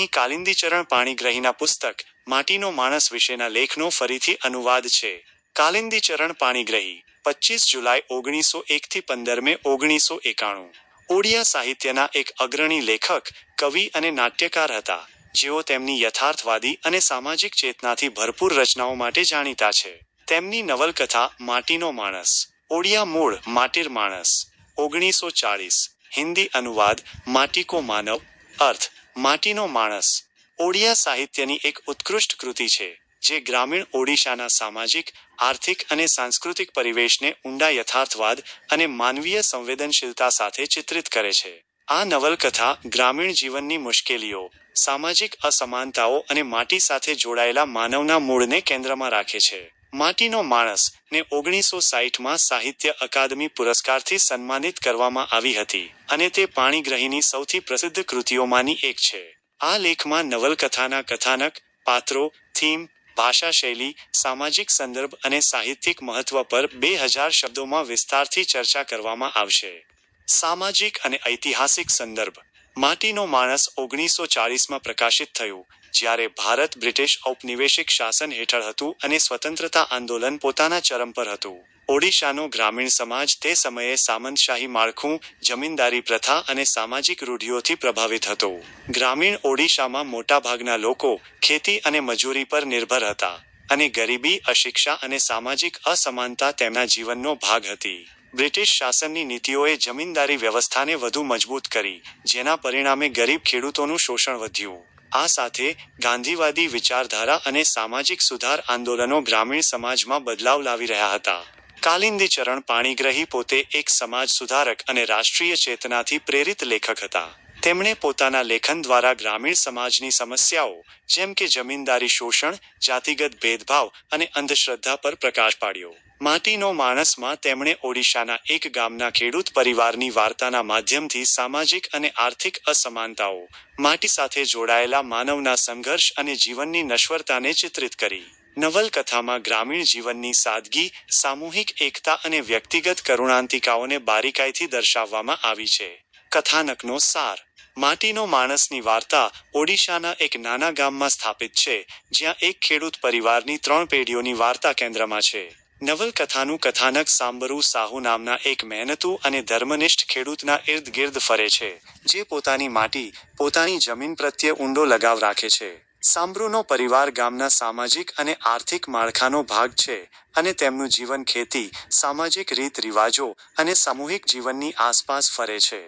અહીં કાલિંદીચરણ પાણીગ્રહીના પુસ્તક, માટીનો માણસ વિશેના લેખનો ફરીથી અનુવાદ છે. કાલિંદીચરણ પાણીગ્રહી પચીસ જુલાઈ ઓગણીસો એકથી પંદર મે ઓગણીસો એકાણું. ઓડિયા સાહિત્યના એક અગ્રણી લેખક, કવિ અને નાટ્યકાર હતા. જેઓ તેમની યથાર્થવાદી અને સામાજિક ચેતનાથી ભરપૂર રચનાઓ માટે જાણીતા છે. તેમની નવલકથા, માટીનો માણસ. ઓડિયા મૂળ, માટીર માણસ. ઓગણીસો ચાળીસ. હિન્દી અનુવાદ માટી કો માનવ, અર્થ. માટીનો માણસ. ઓડિયા સાહિત્યની એક ઉત્કૃષ્ટ કૃતિ છે, જે ગ્રામીણ ઓડિશાના સામાજિક, આર્થિક અને સાંસ્કૃતિક પરિવેશને ઊંડા યથાર્થવાદ અને માનવીય સંવેદનશીલતા સાથે ચિત્રિત કરે છે. આ નવલકથા ગ્રામીણ જીવનની મુશ્કેલીઓ, સામાજિક અસમાનતાઓ અને માટી સાથે જોડાયેલા માનવના મૂળને કેન્દ્રમાં રાખે છે. માટીનો માણસ ને ઓગણીસો સાહીઠમાં સાહિત્ય અકાદમી પુરસ્કારથી સન્માનિત કરવામાં આવી હતી અને તે પાણીગ્રહીની સૌથી પ્રસિદ્ધ કૃતિઓમાંની એક છે. આ લેખમાં નવલકથાના કથાનક, પાત્રો, થીમ ભાષા શૈલી સામાજિક સંદર્ભ અને સાહિત્યિક મહત્વ પર બે હજાર શબ્દોમાં વિસ્તારથી ચર્ચા કરવામાં આવશે. સામાજિક અને ઐતિહાસિક સંદર્ભ. માટીનો માણસ ઓગણીસો ચાળીસમાં પ્રકાશિત થયું, જ્યારે ભારત બ્રિટિશ ઔપનિવેશિક શાસન હેઠળ હતું અને સ્વતંત્રતા આંદોલન પોતાના ચરમ પર હતું. ઓડિશાનો ગ્રામીણ સમાજ તે સમયે સામંતશાહી માળખું, જમીનદારી પ્રથા અને સામાજિક રૂઢિઓથી પ્રભાવિત હતો. ગ્રામીણ ઓડિશામાં મોટાભાગના લોકો ખેતી અને મજૂરી પર નિર્ભર હતા અને ગરીબી, અશિક્ષા અને સામાજિક અસમાનતા તેમના જીવનનો ભાગ હતી. બ્રિટિશ શાસનની નીતિઓએ જમીનદારી વ્યવસ્થાને વધુ મજબૂત કરી, જેના પરિણામે ગરીબ ખેડૂતોનું શોષણ વધ્યું. આ સાથે ગાંધીવાદી વિચારધારા અને સામાજિક સુધાર આંદોલનો ગ્રામીણ સમાજમાં બદલાવ લાવી રહ્યા હતા. કાલિંદીચરણ પાણીગ્રહી પોતે એક સમાજ સુધારક અને રાષ્ટ્રીય ચેતનાથી પ્રેરિત લેખક હતા. તેમણે પોતાના લેખન દ્વારા ગ્રામીણ સમાજની સમસ્યાઓ, જેમ કે જમીનદારી શોષણ, જાતિગત ભેદભાવ અને અંધશ્રદ્ધા પર પ્રકાશ પાડ્યો. માટીનો માણસમાં તેમણે ઓડિશાના એક ગામના ખેડૂત પરિવારની વાર્તાના માધ્યમથી સામાજિક અને આર્થિક અસમાનતાઓ, માટી સાથે જોડાયેલા માનવના સંઘર્ષ અને જીવનની નશ્વરતાને ચિત્રિત કરી. નવલકથામાં ગ્રામીણ જીવનની સાદગી, સામૂહિક એકતા અને વ્યક્તિગત કરુણાંતિકાઓને બારીકાઈથી દર્શાવવામાં આવી છે. કથાનકનો સાર માટીનો માણસની વાર્તા ઓડિશાના એક નાના ગામમાં સ્થાપિત છે, જ્યાં એક ખેડૂત પરિવારની ત્રણ પેઢીઓની વાર્તા કેન્દ્રમાં છે. નવલકથાનું કથાનક સાંબરુ સાહુ નામના એક મહેનતુ અને ધર્મનિષ્ઠ ખેડૂતના ઇર્દગિર્દ ફરે છે, જે પોતાની માટી, પોતાની જમીન પ્રત્યે ઊંડો લગાવ રાખે છે. સાંબરુનો પરિવાર ગામના સામાજિક અને આર્થિક માળખાનો ભાગ છે અને તેમનું જીવન ખેતી, સામાજિક રીત રિવાજો અને સામૂહિક જીવનની આસપાસ ફરે છે.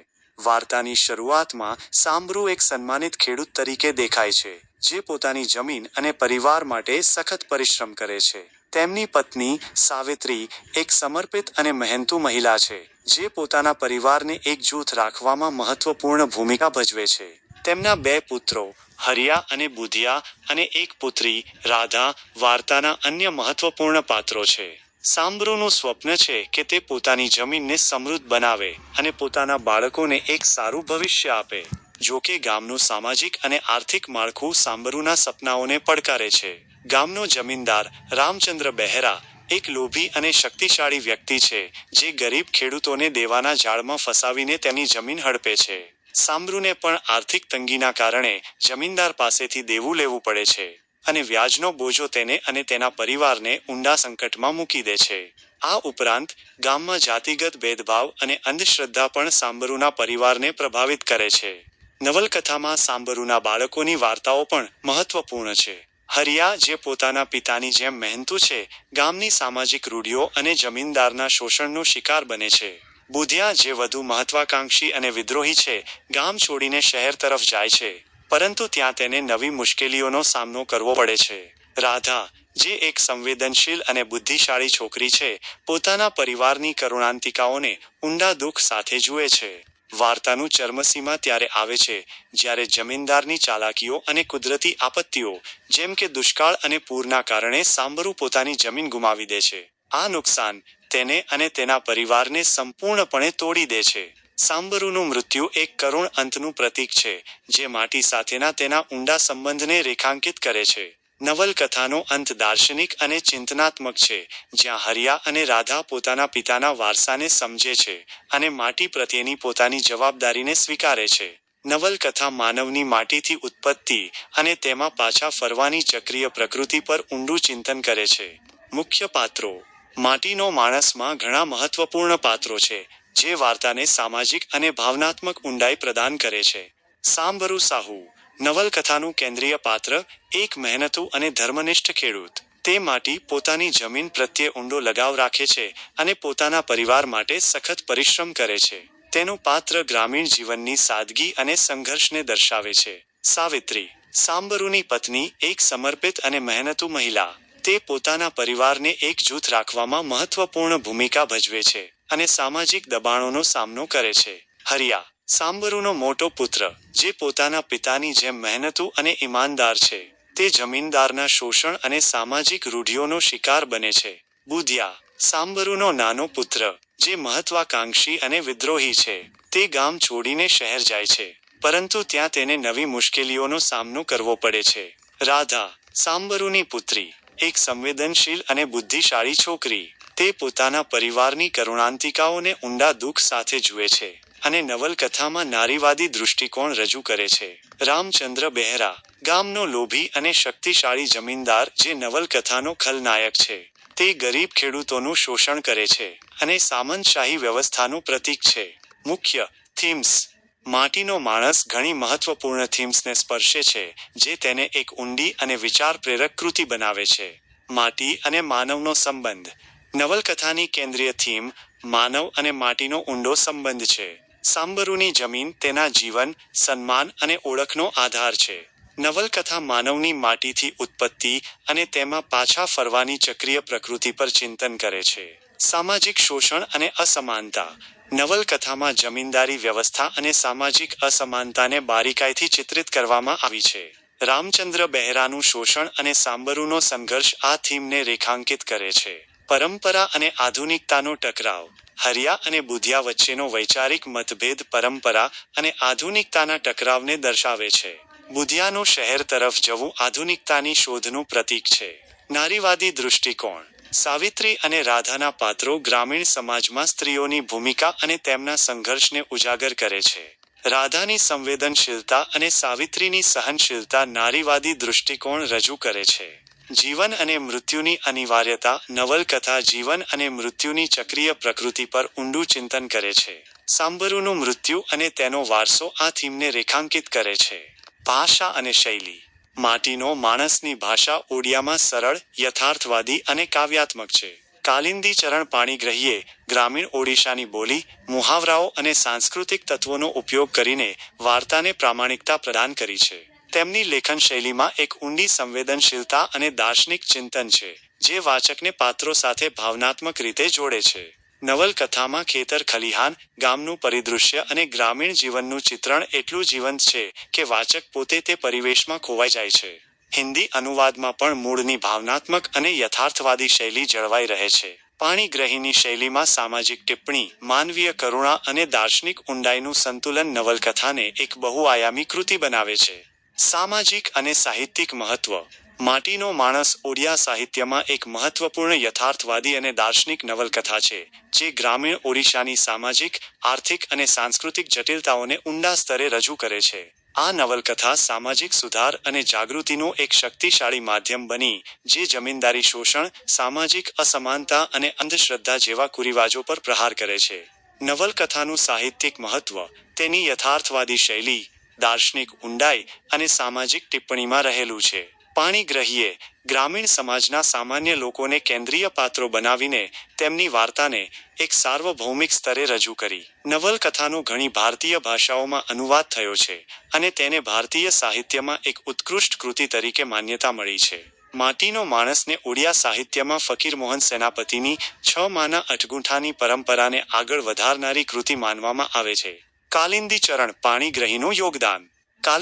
વાર્તાની શરૂઆતમાં સાંબરુ એક સન્માનિત ખેડૂત તરીકે દેખાય છે, જે પોતાની જમીન અને પરિવાર માટે સખત પરિશ્રમ કરે છે. તેમની પત્ની સાવિત્રી એક સમર્પિત અને મહેનતુ મહિલા છે, જે પોતાના પરિવારને એકજૂથ રાખવામાં મહત્વપૂર્ણ ભૂમિકા ભજવે છે. તેમના બે પુત્રો, હરિયા અને બુધિયા અને એક પુત્રી, રાધા, વાર્તાના અન્ય મહત્વપૂર્ણ પાત્રો છે. સાંબરુનું સ્વપ્ન છે કે તે પોતાની જમીનને સમૃદ્ધ બનાવે અને પોતાના બાળકોને એક સારું ભવિષ્ય આપે, જો કે ગામનું સામાજિક અને આર્થિક માળખું સાંબરુના સપનાઓને પડકારે છે. ગામનો જમીનદાર રામચંદ્ર બહેરા એક લોભી અને શક્તિશાળી વ્યક્તિ છે, જે ગરીબ ખેડૂતોને દેવાના ઝાડમાં ફસાવીને તેની જમીન હડપે છે. સાંબરુને પણ આર્થિક તંગીના કારણે જમીનદાર પાસેથી દેવું લેવું પડે છે. અને વ્યાજનો બોજો તેને અને તેના પરિવારને ઊંડા સંકટમાં મૂકી દે છે. આ ઉપરાંત, ગામમાં જાતિગત ભેદભાવ અને અંધશ્રદ્ધા પણ સાંબરુના પરિવારને પ્રભાવિત કરે છે. નવલકથામાં સાંબરુના બાળકોની વાર્તાઓ પણ મહત્વપૂર્ણ છે. હરિયા, જે પોતાના પિતાની જેમ મહેનતુ છે, ગામની સામાજિક રૂઢિઓ અને જમીનદારના શોષણનો શિકાર બને છે. બુધિયા, જે વધુ મહત્વાકાંક્ષી અને વિદ્રોહી છે, ગામ છોડીને શહેર તરફ જાય છે. પરંતુ ત્યાં તેને નવી મુશ્કેલીઓનો સામનો કરવો પડે છે. રાધા, જે એક સંવેદનશીલ અને બુદ્ધિશાળી છોકરી છે, પોતાના પરિવારની કરુણાંતિકાઓને ઊંડા દુઃખ સાથે જુએ છે. વાર્તાનું ચર્મસીમા ત્યારે આવે છે, જ્યારે જમીનદારની ચાલાકીઓ અને કુદરતી આપત્તિઓ, જેમ કે દુષ્કાળ અને પૂરના કારણે સાંભરું પોતાની જમીન ગુમાવી દે છે. આ નુકસાન તેને અને તેના પરિવારને સંપૂર્ણપણે તોડી દે છે. સાંબરુનું મૃત્યુ એક કરુણ અંતનું પ્રતીક છે, જે માટી સાથેના તેના ઊંડા સંબંધને રેખાંકિત કરે છે. નવલકથાનો અંત દાર્શનિક અને ચિંતનાત્મક છે, જ્યાં હરિયા અને રાધા પોતાના પિતાના વારસાને સમજે છે અને માટી પ્રત્યેની પોતાની જવાબદારીને સ્વીકારે છે. નવલકથા માનવની માટીથી ઉત્પત્તિ અને તેમાં પાછા ફરવાની ચક્રીય પ્રકૃતિ પર ઊંડું ચિંતન કરે છે. મુખ્ય પાત્રો. માટીનો માણસમાં ઘણા મહત્વપૂર્ણ પાત્રો છે જે વાર્તાને સામાજિક અને ભાવનાત્મક ઊંડાઈ પ્રદાન કરે છે. સાંબરુ સાહુ, નવલકથાનું કેન્દ્રીય પાત્ર, એક મહેનતુ અને ધર્મનિષ્ઠ ખેડૂત. તે માટી પોતાની જમીન પ્રત્યે ઊંડો લગાવ રાખે છે અને પોતાના પરિવાર માટે સખત પરિશ્રમ કરે છે. તેનું પાત્ર ગ્રામીણ જીવનની સાદગી અને સંઘર્ષને દર્શાવે છે. સાવિત્રી સાંબરુની પત્ની એક સમર્પિત અને મહેનતુ મહિલા. તે પોતાના પરિવારને એક જૂથ રાખવામાં મહત્વપૂર્ણ ભૂમિકા ભજવે છે. અને સામાજિક દબાણોનો સામનો કરે છે. હરિયા, સાંબરુનો મોટો પુત્ર, જે પોતાના પિતાની જેમ મહેનતુ અને ઈમાનદાર છે. તે જમીનદારના શોષણ અને સામાજિક રૂઢિઓનો શિકાર બને છે. બુધિયા, સાંબરુનો નાનો પુત્ર, જે મહત્વાકાંક્ષી અને વિદ્રોહી છે. તે ગામ છોડીને શહેર જાય છે. પરંતુ ત્યાં તેને નવી મુશ્કેલીઓનો સામનો કરવો પડે છે. રાધા, સાંબરુની પુત્રી, એક સંવેદનશીલ અને બુદ્ધિશાળી છોકરી. તે પોતાના પરિવારની કરુણાંતિકાઓને ઊંડા દુઃખ સાથે જુએ છે અને નવલકથામાં નારીવાદી દૃષ્ટિકોણ રજૂ કરે છે. રામચંદ્ર બહેરા, ગામનો લોભી અને શક્તિશાળી જમીનદાર જે નવલકથાનો ખલનાયક છે, તે ગરીબ ખેડૂતોનું શોષણ કરે છે અને સામંતશાહી વ્યવસ્થાનું પ્રતીક છે. મુખ્ય થીમ્સ, માટીનો માણસ ઘણી મહત્વપૂર્ણ થીમ્સને સ્પર્શે છે, જે તેને એક ઊંડી અને વિચાર પ્રેરક કૃતિ બનાવે છે. માટી અને માનવનો સંબંધ નવલકથાની કેન્દ્રીય થીમ માનવ અને માટીનો ઊંડો સંબંધ છે. સાંબરુની જમીન તેના જીવન, સન્માન અને ઓળખનો આધાર છે. નવલકથા માનવની માટીથી ઉત્પત્તિ અને તેમાં પાછા ફરવાની ચક્રીય પ્રકૃતિ પર ચિંતન કરે છે. સામાજિક શોષણ અને અસમાનતા. નવલકથામાં જમીનદારી વ્યવસ્થા અને સામાજિક અસમાનતાને બારીકાઈથી ચિત્રિત કરવામાં આવી છે. રામચંદ્ર બહેરાનું શોષણ અને સાંબરુનો સંઘર્ષ આ થીમને રેખાંકિત કરે છે. પરંપરા અને આધુનિકતાનો ટકરાવ. હરિયા અને બુધિયા વચ્ચેનો વૈચારિક મતભેદ પરંપરા અને આધુનિકતાના ટકરાવને દર્શાવે છે. બુધિયાનું શહેર તરફ જવું આધુનિકતાની શોધનું પ્રતીક છે. નારીવાદી દૃષ્ટિકોણ. સાવિત્રી અને રાધાના પાત્રો ગ્રામીણ સમાજમાં સ્ત્રીઓની ભૂમિકા અને તેમના સંઘર્ષને ઉજાગર કરે છે. રાધાની સંવેદનશીલતા અને સાવિત્રીની સહનશીલતા નારીવાદી દૃષ્ટિકોણ રજૂ કરે છે. જીવન અને મૃત્યુની અનિવાર્યતા નવલકથા જીવન અને મૃત્યુની ચક્રીય પ્રકૃતિ પર ઊંડું ચિંતન કરે છે. સાંબરુનું મૃત્યુ અને તેનો વારસો આ થીમને રેખાંકિત કરે છે. ભાષા અને શૈલી. માટીનો માણસની ભાષા ઓડિયામાં સરળ, યથાર્થવાદી અને કાવ્યાત્મક છે. કાલિંદી ચરણ પાણીગ્રહીએ ગ્રામીણ ઓડિશાની બોલી, મુહાવરાઓ અને સાંસ્કૃતિક તત્વોનો ઉપયોગ કરીને વાર્તાને પ્રામાણિકતા પ્રદાન કરી છે. તેમની લેખન શૈલીમાં એક ઊંડી સંવેદનશીલતા અને દાર્શનિક ચિંતન છે, જે વાચકને પાત્રો સાથે ભાવનાત્મક રીતે જોડે છે. નવલકથામાં ખેતર ખલિહાન, ગામનું પરિદૃશ્ય અને ગ્રામીણ જીવનનું ચિત્રણ એટલું જીવંત છે કે વાચક પોતે તે પરિવેશમાં ખોવાઈ જાય છે. હિન્દી અનુવાદમાં પણ મૂળની ભાવનાત્મક અને યથાર્થવાદી શૈલી જળવાઈ રહે છે. પાણીગ્રહીની શૈલીમાં સામાજિક ટિપ્પણી, માનવીય કરુણા અને દાર્શનિક ઊંડાઈનું સંતુલન નવલકથાને એક બહુઆયામી કૃતિ બનાવે છે. સામાજિક અને સાહિત્યિક મહત્વ. માટીનો માણસ ઓડિયા સાહિત્યમાં એક મહત્વપૂર્ણ યથાર્થવાદી અને દાર્શનિક નવલકથા છે, જે ગ્રામીણ ઓડિશાની સામાજિક, આર્થિક અને સાંસ્કૃતિક જટિલતાઓને ઊંડા સ્તરે રજૂ કરે છે. આ નવલકથા સામાજિક સુધાર અને જાગૃતિનું એક શક્તિશાળી માધ્યમ બની, જે જમીનદારી શોષણ, સામાજિક અસમાનતા અને અંધશ્રદ્ધા જેવા કુરિવાજો પર પ્રહાર કરે છે. નવલકથાનું સાહિત્યિક મહત્વ તેની યથાર્થવાદી શૈલી દાર્શનિક ઊંડાઈ અને સામાજિક ટિપ્પણીમાં રહેલું છે. પાણીગ્રહીએ ગ્રામીણ સમાજના સામાન્ય લોકોને કેન્દ્રીય પાત્રો બનાવીને તેમની વાર્તાને એક સાર્વભૌમિક સ્તરે રજૂ કરી. નવલકથાનો ઘણી ભારતીય ભાષાઓમાં અનુવાદ થયો છે અને તેને ભારતીય સાહિત્યમાં એક ઉત્કૃષ્ટ કૃતિ તરીકે માન્યતા મળી છે. માટીનો માણસને ઓડિયા સાહિત્યમાં ફકીરમોહન સેનાપતિની છ માના અઠગુંઠાની પરંપરાને આગળ વધારનારી કૃતિ માનવામાં આવે છે. કાલિંદી ચરણ પાણીગ્રહીનું યોગદાન. કાલિંદી